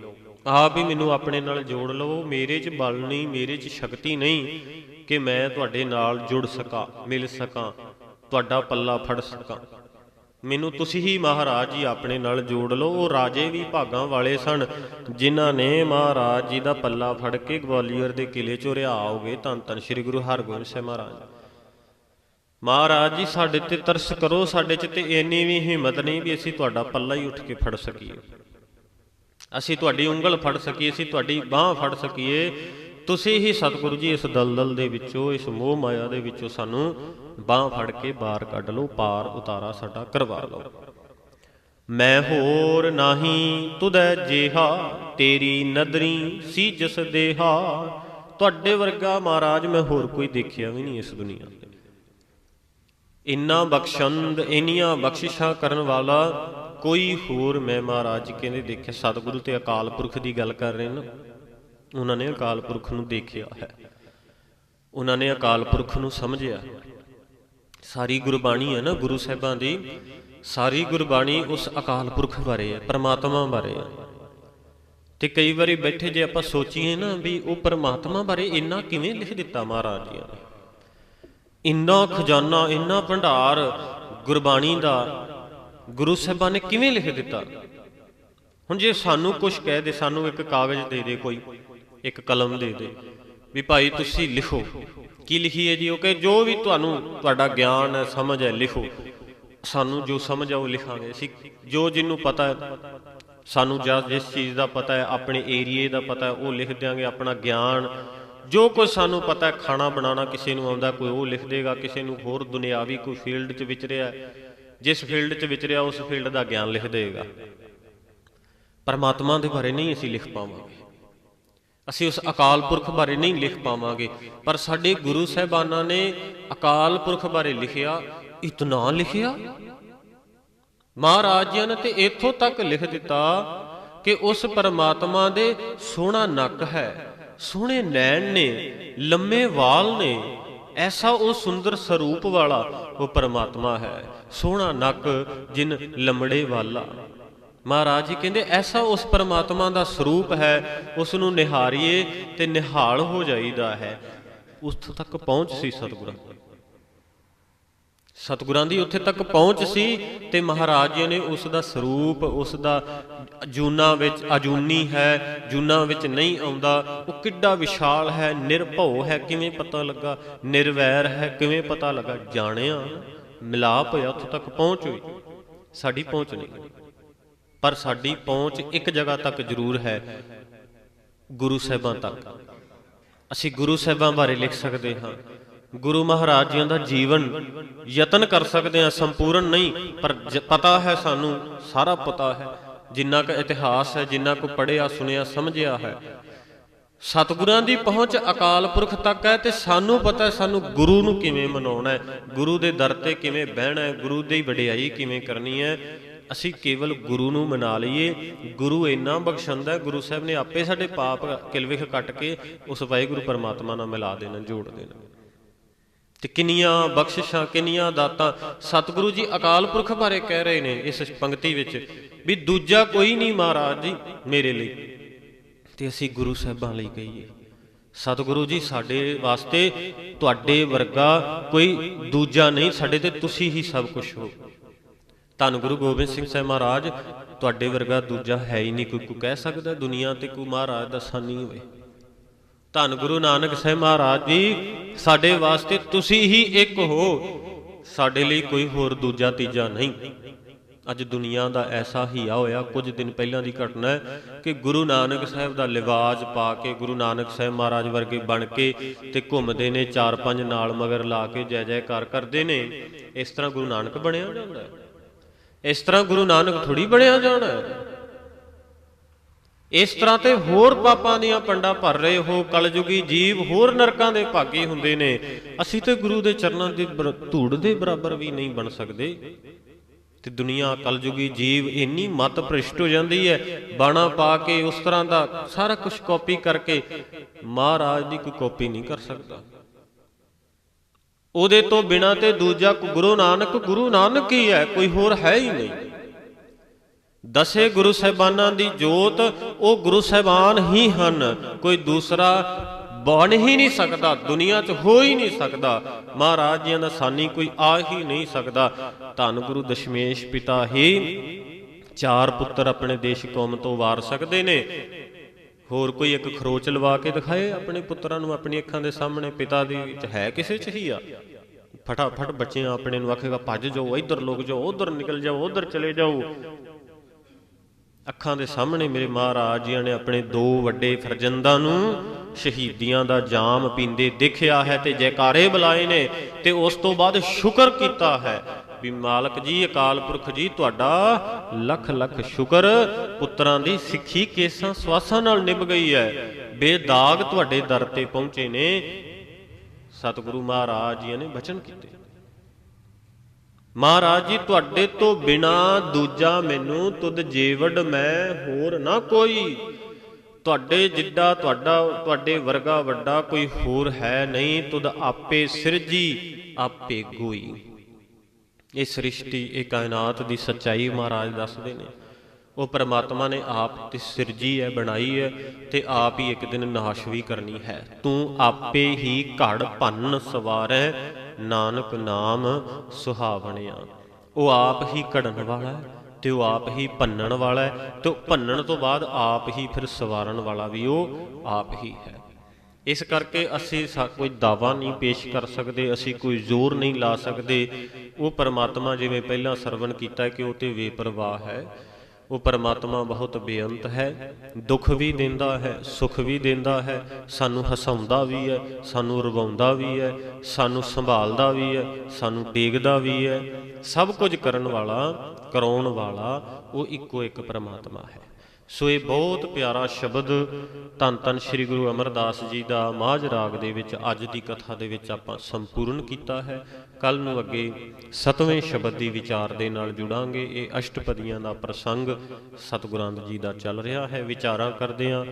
ਆਪ ਹੀ ਮੈਨੂੰ ਆਪਣੇ ਨਾਲ ਜੋੜ ਲਵੋ। ਮੇਰੇ 'ਚ ਬਲ ਨਹੀਂ, ਮੇਰੇ 'ਚ ਸ਼ਕਤੀ ਨਹੀਂ ਕਿ ਮੈਂ ਤੁਹਾਡੇ ਨਾਲ ਜੁੜ ਸਕਾਂ, ਮਿਲ ਸਕਾਂ, ਤੁਹਾਡਾ ਪੱਲਾ ਫੜ ਸਕਾਂ। ਮੈਨੂੰ ਤੁਸੀਂ ਹੀ ਮਹਾਰਾਜ ਜੀ ਆਪਣੇ ਨਾਲ ਜੋੜ ਲਓ। ਉਹ ਰਾਜੇ ਵੀ ਭਾਗਾਂ ਵਾਲੇ ਸਨ, ਜਿਨ੍ਹਾਂ ਨੇ ਮਹਾਰਾਜ ਜੀ ਦਾ ਪੱਲਾ ਫੜ ਕੇ ਗਵਾਲੀਅਰ ਦੇ ਕਿਲੇ ਚੋਂ ਰਿਹਾ ਹੋਗੇ ਧੰਨ ਧੰਨ ਸ੍ਰੀ ਗੁਰੂ ਹਰਗੋਬਿੰਦ ਸਾਹਿਬ ਮਹਾਰਾਜ। ਮਹਾਰਾਜ ਜੀ, ਸਾਡੇ ਤੇ ਤਰਸ ਕਰੋ, ਸਾਡੇ 'ਚ ਤੇ ਇੰਨੀ ਵੀ ਹਿੰਮਤ ਨਹੀਂ ਵੀ ਅਸੀਂ ਤੁਹਾਡਾ ਪੱਲਾ ਹੀ ਉੱਠ ਕੇ ਫੜ ਸਕੀਏ। ਅਸੀਂ ਤੁਹਾਡੀ ਉਂਗਲ ਫੜ ਸਕੀਏ, ਅਸੀਂ ਤੁਹਾਡੀ ਬਾਹ ਫੜ ਸਕੀਏ। ਤੁਸੀਂ ਹੀ ਸਤਿਗੁਰੂ ਜੀ, ਇਸ ਦਲਦਲ ਦੇ ਵਿੱਚੋਂ, ਇਸ ਮੋਹ ਮਾਇਆ ਦੇ ਵਿੱਚੋਂ ਸਾਨੂੰ ਬਾਹ ਫੜ ਕੇ ਬਾਹਰ ਕੱਢ ਲਓ, ਪਾਰ ਉਤਾਰਾ ਸਾਡਾ ਕਰਵਾ ਲਓ। ਮੈਂ ਹੋਰ ਨਾਹੀ ਤੁਧੈ ਜੇਹਾ, ਤੇਰੀ ਨਦਰੀ ਸੀ ਜਿਸ ਦੇਹਾ। ਤੁਹਾਡੇ ਵਰਗਾ ਮਹਾਰਾਜ ਮੈਂ ਹੋਰ ਕੋਈ ਦੇਖਿਆ ਵੀ ਨਹੀਂ ਇਸ ਦੁਨੀਆ ਤੇ। ਇੰਨਾ ਬਖਸ਼ੰਦ, ਇੰਨੀਆਂ ਬਖਸ਼ਿਸ਼ਾਂ ਕਰਨ ਵਾਲਾ ਕੋਈ ਹੋਰ ਮੈਂ ਮਹਾਰਾਜ ਕਹਿੰਦੇ ਦੇਖਿਆ, ਸਤਿਗੁਰੂ ਤੇ ਅਕਾਲ ਪੁਰਖ ਦੀ ਗੱਲ ਕਰ ਰਹੇ ਨਾ। ਉਹਨਾਂ ਨੇ ਅਕਾਲ ਪੁਰਖ ਨੂੰ ਦੇਖਿਆ ਹੈ। ਉਹਨਾਂ ਨੇ ਅਕਾਲ ਪੁਰਖ ਨੂੰ ਸਮਝਿਆ। ਸਾਰੀ ਗੁਰਬਾਣੀ ਹੈ ਨਾ ਗੁਰੂ ਸਾਹਿਬਾਂ ਦੀ। ਸਾਰੀ ਗੁਰਬਾਣੀ ਉਸ ਅਕਾਲ ਪੁਰਖ ਬਾਰੇ ਹੈ, ਪਰਮਾਤਮਾ ਬਾਰੇ ਹੈ। ਤੇ ਕਈ ਵਾਰੀ ਬੈਠੇ ਜੇ ਆਪਾਂ ਸੋਚੀਏ ਨਾ ਵੀ ਉਹ ਪਰਮਾਤਮਾ ਬਾਰੇ ਇੰਨਾ ਕਿਵੇਂ ਲਿਖ ਦਿੱਤਾ ਮਹਾਰਾਜ ਜੀ ਨੇ। ਇੰਨਾ ਖਜ਼ਾਨਾ, ਇੰਨਾ ਭੰਡਾਰ ਗੁਰਬਾਣੀ ਦਾ ਗੁਰੂ ਸਾਹਿਬਾਂ ਨੇ ਕਿਵੇਂ ਲਿਖ ਦਿੱਤਾ? ਹੁਣ ਜੇ ਸਾਨੂੰ ਕੁਝ ਕਹਿ ਦੇ, ਸਾਨੂੰ ਇੱਕ ਕਾਗਜ਼ ਦੇ ਦੇ ਕੋਈ, ਇੱਕ ਕਲਮ ਦੇ ਦੇ, ਵੀ ਭਾਈ ਤੁਸੀਂ ਲਿਖੋ। ਕੀ ਲਿਖੀਏ ਜੀ? ਉਹ ਕਹੇ, ਜੋ ਵੀ ਤੁਹਾਨੂੰ, ਤੁਹਾਡਾ ਗਿਆਨ ਹੈ, ਸਮਝ ਹੈ, ਲਿਖੋ। ਸਾਨੂੰ ਜੋ ਸਮਝ ਆ, ਉਹ ਲਿਖਾਂਗੇ। ਅਸੀਂ ਜੋ ਜਿੰਨੂੰ ਪਤਾ ਹੈ, ਸਾਨੂੰ ਜਾਂ ਜਿਸ ਚੀਜ਼ ਦਾ ਪਤਾ ਹੈ, ਆਪਣੇ ਏਰੀਏ ਦਾ ਪਤਾ ਹੈ, ਉਹ ਲਿਖ ਦਿਆਂਗੇ, ਆਪਣਾ ਗਿਆਨ ਜੋ ਕੁਝ ਸਾਨੂੰ ਪਤਾ ਖਾਣਾ ਬਣਾਉਣਾ ਕਿਸੇ ਨੂੰ ਆਉਂਦਾ, ਕੋਈ ਉਹ ਲਿਖ ਦੇਗਾ, ਕਿਸੇ ਨੂੰ ਹੋਰ ਦੁਨਿਆਵੀ ਕੋਈ ਫੀਲਡ 'ਚ ਵਿਚਰਿਆ ਜਿਸ ਫੀਲਡ 'ਚ ਵਿਚਰਿਆ, ਉਸ ਫੀਲਡ ਦਾ ਗਿਆਨ ਲਿਖ ਦੇਗਾ ਪਰਮਾਤਮਾ ਦੇ ਬਾਰੇ ਨਹੀਂ ਅਸੀਂ ਲਿਖ ਪਾਵਾਂਗੇ। ਅਸੀਂ ਉਸ ਅਕਾਲ ਪੁਰਖ ਬਾਰੇ ਨਹੀਂ ਲਿਖ ਪਾਵਾਂਗੇ, ਪਰ ਸਾਡੇ ਗੁਰੂ ਸਾਹਿਬਾਨਾਂ ਨੇ ਅਕਾਲ ਪੁਰਖ ਬਾਰੇ ਲਿਖਿਆ, ਇਤਨਾ ਲਿਖਿਆ। ਮਹਾਰਾਜ ਜੀ ਨੇ ਤੇ ਇੱਥੋਂ ਤੱਕ ਲਿਖ ਦਿੱਤਾ ਕਿ ਉਸ ਪਰਮਾਤਮਾ ਦੇ ਸੋਹਣਾ ਨੱਕ ਹੈ। ਸੋਹਣੇ ਨੈਣ ਨੇ, ਲੰਮੇ ਵਾਲ ਨੇ, ਐਸਾ ਉਹ ਸੁੰਦਰ ਸਰੂਪ ਵਾਲਾ ਉਹ ਪਰਮਾਤਮਾ ਹੈ, ਸੋਹਣਾ ਨੱਕ ਜਿਨ ਲੰਮੜੇ ਵਾਲਾ। ਮਹਾਰਾਜ ਜੀ ਕਹਿੰਦੇ, ਐਸਾ ਉਸ ਪਰਮਾਤਮਾ ਦਾ ਸਰੂਪ ਹੈ ਉਸ ਨੂੰ ਨਿਹਾਰੀਏ ਤੇ ਨਿਹਾਲ ਹੋ ਜਾਈਦਾ ਹੈ। ਉਸ ਤੱਕ ਪਹੁੰਚ ਸੀ ਸਤਿਗੁਰਾਂ। ਸਤਿਗੁਰਾਂ ਦੀ ਉੱਥੇ ਤੱਕ ਪਹੁੰਚ ਸੀ ਤੇ ਮਹਾਰਾਜ ਜੀ ਨੇ ਉਸ ਦਾ ਸਰੂਪ, ਉਸ ਦਾ ਜੂਨਾ ਵਿੱਚ ਅਜੂਨੀ ਹੈ ਜੂਨਾ ਵਿੱਚ ਨਹੀਂ ਆਉਂਦਾ। ਉਹ ਕਿੱਡਾ ਵਿਸ਼ਾਲ ਹੈ, ਨਿਰਭਉ ਹੈ, ਕਿਵੇਂ ਪਤਾ ਲੱਗਾ? ਨਿਰਵੈਰ ਹੈ, ਕਿਵੇਂ ਪਤਾ ਲੱਗਾ? ਜਾਣਿਆ, ਮਿਲਾਪ ਹੋਇਆ, ਉੱਥੇ ਤੱਕ ਪਹੁੰਚ ਹੋਈ। ਸਾਡੀ ਪਹੁੰਚ ਨਹੀਂ ਪਰ ਸਾਡੀ ਪਹੁੰਚ ਇੱਕ ਜਗ੍ਹਾ ਤੱਕ ਜ਼ਰੂਰ ਹੈ, ਗੁਰੂ ਸਾਹਿਬਾਂ ਤੱਕ। ਅਸੀਂ ਗੁਰੂ ਸਾਹਿਬਾਂ ਬਾਰੇ ਲਿਖ ਸਕਦੇ ਹਾਂ। ਗੁਰੂ ਮਹਾਰਾਜ ਜੀਆਂ ਦਾ ਜੀਵਨ ਯਤਨ ਕਰ ਸਕਦੇ ਆ ਸੰਪੂਰਨ ਨਹੀਂ, ਪਰ ਜ- ਪਤਾ ਹੈ ਸਾਨੂੰ, ਸਾਰਾ ਪਤਾ ਹੈ, ਜਿੰਨਾ ਕੁ ਇਤਿਹਾਸ ਹੈ, ਜਿੰਨਾ ਕੁ ਪੜਿਆ ਸੁਣਿਆ, ਸਮਝਿਆ ਹੈ। ਸਤਿਗੁਰਾਂ ਦੀ ਪਹੁੰਚ ਅਕਾਲ ਪੁਰਖ ਤੱਕ ਹੈ ਤੇ ਸਾਨੂੰ ਪਤਾ ਹੈ ਸਾਨੂੰ ਗੁਰੂ ਨੂੰ ਕਿਵੇਂ ਮਨਾਉਣਾ ਹੈ, ਗੁਰੂ ਦੇ ਦਰ ਤੇ ਕਿਵੇਂ ਬਹਿਣਾ ਹੈ, ਗੁਰੂ ਦੀ ਵਡਿਆਈ ਕਿਵੇਂ ਕਰਨੀ ਹੈ, ਅਸੀਂ ਕੇਵਲ ਗੁਰੂ ਨੂੰ ਮਨਾ ਲਈਏ, ਗੁਰੂ ਇੰਨਾ ਬਖਸ਼ੰਦਾ ਹੈ, ਗੁਰੂ ਸਾਹਿਬ ਨੇ ਆਪੇ ਸਾਡੇ ਪਾਪ ਕਿਲਵਿਖ ਕੱਟ ਕੇ ਉਸ ਵਾਹਿਗੁਰੂ ਪਰਮਾਤਮਾ ਨਾਲ ਮਿਲਾ ਦੇਣਾ, ਜੋੜ ਦੇਣਾ। ਤੇ ਕਿੰਨੀਆਂ ਬਖਸ਼ਿਸ਼ਾਂ, ਕਿੰਨੀਆਂ ਦਾਤਾਂ। ਸਤਿਗੁਰੂ ਜੀ ਅਕਾਲ ਪੁਰਖ ਬਾਰੇ ਕਹਿ ਰਹੇ ਨੇ ਇਸ ਪੰਕਤੀ ਵਿੱਚ ਵੀ ਦੂਜਾ ਕੋਈ ਨਹੀਂ ਮਹਾਰਾਜ ਜੀ ਮੇਰੇ ਲਈ। ਤੇ ਅਸੀਂ ਗੁਰੂ ਸਾਹਿਬਾਂ ਲਈ ਕਹੀਏ, ਸਤਿਗੁਰੂ ਜੀ ਸਾਡੇ ਵਾਸਤੇ ਤੁਹਾਡੇ ਵਰਗਾ ਕੋਈ ਦੂਜਾ ਨਹੀਂ, ਸਾਡੇ ਤੇ ਤੁਸੀਂ ਹੀ ਸਭ ਕੁਝ ਹੋ। ਧੰਨ ਗੁਰੂ ਗੋਬਿੰਦ ਸਿੰਘ ਸਾਹਿਬ ਮਹਾਰਾਜ, ਤੁਹਾਡੇ ਵਰਗਾ ਦੂਜਾ ਹੈ ਹੀ ਨਹੀਂ, ਕੋਈ ਕੋਈ ਕਹਿ ਸਕਦਾ ਦੁਨੀਆ ਤੇ ਕੋਈ ਮਹਾਰਾਜ ਦਾ ਸਾਨੀ ਹੋਵੇ। ਧੰਨ ਗੁਰੂ ਨਾਨਕ ਸਾਹਿਬ ਮਹਾਰਾਜ ਜੀ, ਸਾਡੇ ਵਾਸਤੇ ਤੁਸੀਂ ਹੀ ਇੱਕ ਹੋ। ਸਾਡੇ ਲਈ ਕੋਈ ਹੋਰ ਦੂਜਾ ਤੀਜਾ ਨਹੀਂ। ਅੱਜ ਦੁਨੀਆ ਦਾ ਐਸਾ ਹੀ ਆ ਹੋਇਆ, ਕੁਝ ਦਿਨ ਪਹਿਲਾਂ ਦੀ ਘਟਨਾ ਹੈ ਕਿ ਗੁਰੂ ਨਾਨਕ ਸਾਹਿਬ ਦਾ ਲਿਵਾਜ ਪਾ ਕੇ ਗੁਰੂ ਨਾਨਕ ਸਾਹਿਬ ਮਹਾਰਾਜ ਵਰਗੇ ਬਣ ਕੇ ਤੇ ਘੁੰਮਦੇ ਨੇ ਚਾਰ ਪੰਜ ਨਾਲ ਮਗਰ ਲਾ ਕੇ ਜੈ ਜੈਕਾਰ ਕਰਦੇ ਨੇ। ਇਸ ਤਰ੍ਹਾਂ ਗੁਰੂ ਨਾਨਕ ਬਣਿਆ ਜਾਂਦਾ ਹੈ। ਇਸ ਤਰ੍ਹਾਂ ਗੁਰੂ ਨਾਨਕ ਥੋੜੀ ਬਣਿਆ ਜਾਣਾ ਹੈ। ਇਸ ਤਰ੍ਹਾਂ ਤੇ ਹੋਰ ਪਾਪਾਂ ਦੀਆਂ ਪੰਡਾ ਭਰ ਰਹੇ ਹੋ, ਕਲਯੁਗੀ ਜੀਵ ਹੋਰ ਨਰਕਾਂ ਦੇ ਭਾਗੀ ਹੁੰਦੇ ਨੇ। ਅਸੀਂ ਤੇ ਗੁਰੂ ਦੇ ਚਰਨਾਂ ਦੇ ਬਰ- ਧੂੜ ਦੇ ਬਰਾਬਰ ਵੀ ਨਹੀਂ ਬਣ ਸਕਦੇ। ਤੇ ਦੁਨੀਆ, ਕਲਯੁਗੀ ਜੀਵ ਇੰਨੀ ਮਤ ਭ੍ਰਿਸ਼ਟ ਹੋ ਜਾਂਦੀ ਹੈ, ਬਾਣਾ ਪਾ ਕੇ ਉਸ ਤਰ੍ਹਾਂ ਦਾ ਸਾਰਾ ਕੁਝ ਕਾਪੀ ਕਰਕੇ ਮਹਾਰਾਜ ਦੀ ਕੋਈ ਕਾਪੀ ਨਹੀਂ ਕਰ ਸਕਦਾ। ਉਹਦੇ ਤੋਂ ਬਿਨਾ ਤੇ ਦੂਜਾ ਗੁਰੂ ਨਾਨਕ ਗੁਰੂ ਨਾਨਕ ਹੀ ਹੈ, ਕੋਈ ਹੋਰ ਹੈ ਹੀ ਨਹੀਂ। ਦਸੇ ਗੁਰੂ ਸਾਹਿਬਾਨਾਂ ਦੀ ਜੋਤ, ਉਹ ਗੁਰੂ ਸਾਹਿਬਾਨ ਹੀ ਹਨ। ਕੋਈ ਦੂਸਰਾ ਬਣ ਹੀ ਨਹੀਂ ਸਕਦਾ, ਦੁਨੀਆ 'ਚ ਹੋ ਹੀ ਨਹੀਂ ਸਕਦਾ। ਮਹਾਰਾਜ ਜੀਆਂ ਦਾ ਸਾਨੀ ਕੋਈ ਆ ਹੀ ਨਹੀਂ ਸਕਦਾ। ਧੰਨ ਗੁਰੂ ਦਸ਼ਮੇਸ਼ ਪਿਤਾ ਹੀ ਚਾਰ ਪੁੱਤਰ ਆਪਣੇ ਦੇਸ਼ ਕੌਮ ਤੋਂ ਵਾਰ ਸਕਦੇ ਨੇ। ਹੋਰ ਕੋਈ ਇੱਕ ਖਰੋਚ ਲਵਾ ਕੇ ਦਿਖਾਏ ਆਪਣੇ ਪੁੱਤਰਾਂ ਨੂੰ ਆਪਣੀ ਅੱਖਾਂ ਦੇ ਸਾਹਮਣੇ? ਪਿਤਾ ਦੀ ਵਿੱਚ ਹੈ ਕਿਸੇ 'ਚ ਹੀ ਆ। ਫਟਾਫਟ ਬੱਚਿਆਂ ਆਪਣੇ ਨੂੰ ਆਖੇਗਾ, ਭੱਜ ਜਾਓ, ਇੱਧਰ ਲੋਕ ਜਾਓ, ਉਧਰ ਨਿਕਲ ਜਾਓ, ਉਧਰ ਚਲੇ ਜਾਓ। ਅੱਖਾਂ ਦੇ ਸਾਹਮਣੇ ਮੇਰੇ ਮਹਾਰਾਜ ਜੀਆਂ ਨੇ ਆਪਣੇ ਦੋ ਵੱਡੇ ਫਰਜ਼ੰਦਾਂ ਨੂੰ ਸ਼ਹੀਦੀਆਂ ਦਾ ਜਾਮ ਪੀਂਦੇ ਦੇਖਿਆ ਹੈ ਤੇ ਜੈਕਾਰੇ ਬੁਲਾਏ ਨੇ ਤੇ ਉਸ ਤੋਂ ਬਾਅਦ ਸ਼ੁਕਰ ਕੀਤਾ ਹੈ ਵੀ ਮਾਲਕ ਜੀ, ਅਕਾਲ ਪੁਰਖ ਜੀ, ਤੁਹਾਡਾ ਲੱਖ ਲੱਖ ਸ਼ੁਕਰ ਪੁੱਤਰਾਂ ਦੀ ਸਿੱਖੀ ਕੇਸਾਂ ਸਵਾਸਾਂ ਨਾਲ ਨਿਭ ਗਈ ਹੈ। ਬੇਦਾਗ ਤੁਹਾਡੇ ਦਰ ਤੇ ਪਹੁੰਚੇ ਨੇ। ਸਤਿਗੁਰੂ ਮਹਾਰਾਜ ਜੀ ਨੇ ਬਚਨ ਕੀਤੇ। ਮਹਾਰਾਜ ਜੀ, ਤੁਹਾਡੇ ਤੋਂ ਬਿਨਾ ਦੂਜਾ ਮੈਨੂੰ ਤੁਧ ਜੀਵੜ ਮੈਂ ਹੋਰ ਨਾ ਕੋਈ। ਤੁਹਾਡੇ ਜਿੱਡਾ ਤੁਹਾਡਾ, ਤੁਹਾਡੇ ਵਰਗਾ ਵੱਡਾ ਕੋਈ ਹੋਰ ਹੈ ਨਹੀਂ, ਤੁਧ ਆਪੇ ਸਿਰਜੀ, ਆਪੇ ਗੋਈ। ਇਹ ਸ੍ਰਿਸ਼ਟੀ, ਇਹ ਕਾਇਨਾਤ ਦੀ ਸੱਚਾਈ ਮਹਾਰਾਜ ਦੱਸਦੇ ਨੇ। ਉਹ ਪਰਮਾਤਮਾ ਨੇ ਆਪ ਤੇ ਸਿਰਜੀ ਹੈ, ਬਣਾਈ ਹੈ ਤੇ ਆਪ ਹੀ ਇੱਕ ਦਿਨ ਨਾਸ਼ ਵੀ ਕਰਨੀ ਹੈ। ਤੂੰ ਆਪੇ ਹੀ ਘੜ ਭੰਨ ਸਵਾਰੈ ਨਾਨਕ ਨਾਮ ਸੁਹਾਵਣਿਆ। ਉਹ ਆਪ ਹੀ ਘੜਨ ਵਾਲਾ ਹੈ ਤੇ ਉਹ ਆਪ ਹੀ ਭੰਨਣ ਵਾਲਾ ਹੈ ਤੇ ਉਹ ਭੰਨਣ ਤੋਂ ਬਾਅਦ ਆਪ ਹੀ ਫਿਰ ਸਵਾਰਨ ਵਾਲਾ ਵੀ ਉਹ ਆਪ ਹੀ ਹੈ। ਇਸ ਕਰਕੇ ਅਸੀਂ ਕੋਈ ਦਾਵਾ ਨਹੀਂ ਪੇਸ਼ ਕਰ ਸਕਦੇ, ਅਸੀਂ ਕੋਈ ਜ਼ੋਰ ਨਹੀਂ ਲਾ ਸਕਦੇ। ਉਹ ਪਰਮਾਤਮਾ ਜਿਵੇਂ ਪਹਿਲਾਂ ਸਰਵਣ ਕੀਤਾ ਕਿ ਉਹ ਤੇ ਵੇਪਰਵਾਹ ਹੈ। ਉਹ ਪਰਮਾਤਮਾ ਬਹੁਤ ਬੇਅੰਤ ਹੈ, ਦੁੱਖ ਵੀ ਦਿੰਦਾ ਹੈ, ਸੁੱਖ ਵੀ ਦਿੰਦਾ ਹੈ, ਸਾਨੂੰ ਹਸਾਉਂਦਾ ਵੀ ਹੈ, ਸਾਨੂੰ ਰਵਾਉਂਦਾ ਵੀ ਹੈ, ਸਾਨੂੰ ਸੰਭਾਲਦਾ ਵੀ ਹੈ, ਸਾਨੂੰ ਟੇਕਦਾ ਵੀ ਹੈ, ਸਭ ਕੁਝ ਕਰਨ ਵਾਲਾ, ਕਰਾਉਣ ਵਾਲਾ ਉਹ ਇੱਕੋ ਇੱਕ ਪਰਮਾਤਮਾ ਹੈ। ਸੋ ਇਹ ਬਹੁਤ ਪਿਆਰਾ ਸ਼ਬਦ ਧੰਨ ਧੰਨ ਸ੍ਰੀ ਗੁਰੂ ਅਮਰਦਾਸ ਜੀ ਦਾ ਮਾਝ ਰਾਗ ਦੇ ਵਿੱਚ ਅੱਜ ਦੀ ਕਥਾ ਦੇ ਵਿੱਚ ਆਪਾਂ ਸੰਪੂਰਨ ਕੀਤਾ ਹੈ। ਕੱਲ ਨੂੰ ਅੱਗੇ ਸਤਵੇਂ ਸ਼ਬਦ ਦੀ ਵਿਚਾਰ ਦੇ ਨਾਲ ਜੁੜਾਂਗੇ। ਇਹ ਅਸ਼ਟਪਦੀਆਂ ਦਾ ਪ੍ਰਸੰਗ ਸਤਿਗੁਰਾਂ ਜੀ ਦਾ ਚੱਲ ਰਿਹਾ ਹੈ। ਵਿਚਾਰਾਂ ਕਰਦੇ ਆ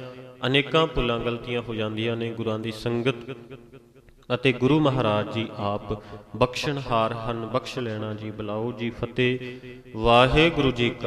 ਅਨੇਕਾਂ ਭੁੱਲਾਂ ਗਲਤੀਆਂ ਹੋ ਜਾਂਦੀਆਂ ਨੇ। ਗੁਰਾਂ ਦੀ ਸੰਗਤ ਅਤੇ ਗੁਰੂ ਮਹਾਰਾਜ ਜੀ ਆਪ ਬਖਸ਼ਣਹਾਰ ਹਨ। ਬਖਸ਼ ਲੈਣਾ ਜੀ, ਬੁਲਾਓ ਜੀ, ਫਤਿਹ। ਵਾਹਿਗੁਰੂ ਜੀ ਕਾ